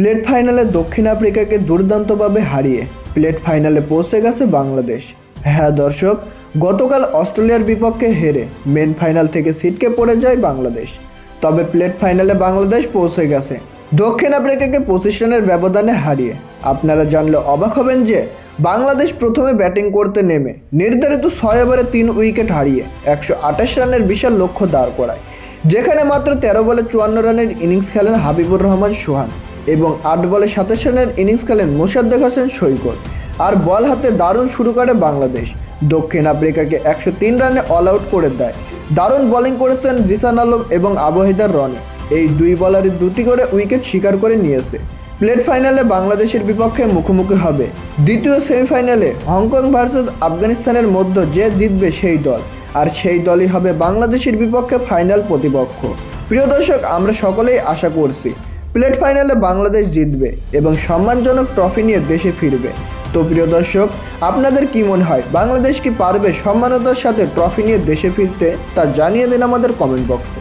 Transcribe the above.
Plate ফাইনালে দক্ষিণ আফ্রিকাকে দুর্দান্তভাবে হারিয়ে প্লেট ফাইনালে পৌঁছে গেছে বাংলাদেশ। হ্যাঁ দর্শক, গতকাল অস্ট্রেলিয়ার বিপক্ষে হেরে মেন ফাইনাল থেকে সিটকে পড়ে যায় বাংলাদেশ। তবে প্লেট ফাইনালে বাংলাদেশ পৌঁছে গেছে। দক্ষিণ আফ্রিকাকে পঁচিশ রানের ব্যবধানে হারিয়ে। আপনারা জানলে অবাক হবেন যে বাংলাদেশ প্রথমে ব্যাটিং করতে নেমে নির্ধারিত ছয় ওভারে তিন উইকেট হারিয়ে একশো আঠাশ রানের বিশাল লক্ষ্য দাঁড় করায়। যেখানে মাত্র তেরো বলে চুয়ান্ন রানের ইনিংস খেলেন হাবিবুর রহমান সোহান। এবং আট বলে সাতাশ রানের ইনিংস খেলেন মোসাদ্দেক হোসেন সৈকত। আর বল হাতে দারুণ শুরু করে বাংলাদেশ। দক্ষিণ আফ্রিকাকে একশো তিন রানে অল আউট করে দেয়। দারুণ বোলিং করেছেন জিসান আলম এবং আবহিদার রনি। এই দুই বলারই দুটি করে উইকেট শিকার করে নিয়েছে। প্লেট ফাইনালে বাংলাদেশের বিপক্ষে মুখোমুখি হবে। দ্বিতীয় সেমিফাইনালে হংকং ভার্সেস আফগানিস্তানের মধ্যে যে জিতবে সেই দল। আর সেই দলই হবে বাংলাদেশের বিপক্ষে ফাইনাল প্রতিপক্ষ। প্রিয় দর্শক, আমরা সকলেই আশা করছি প্লেট ফাইনালে বাংলাদেশ জিতবে এবং সম্মানজনক ট্রফি নিয়ে দেশে ফিরবে। তো প্রিয় দর্শক, আপনাদের কি মনে হয়, বাংলাদেশ কি পারবে সম্মানতার সাথে ট্রফি নিয়ে দেশে ফিরতে? তা জানিয়ে দিন আমাদের কমেন্ট বক্সে।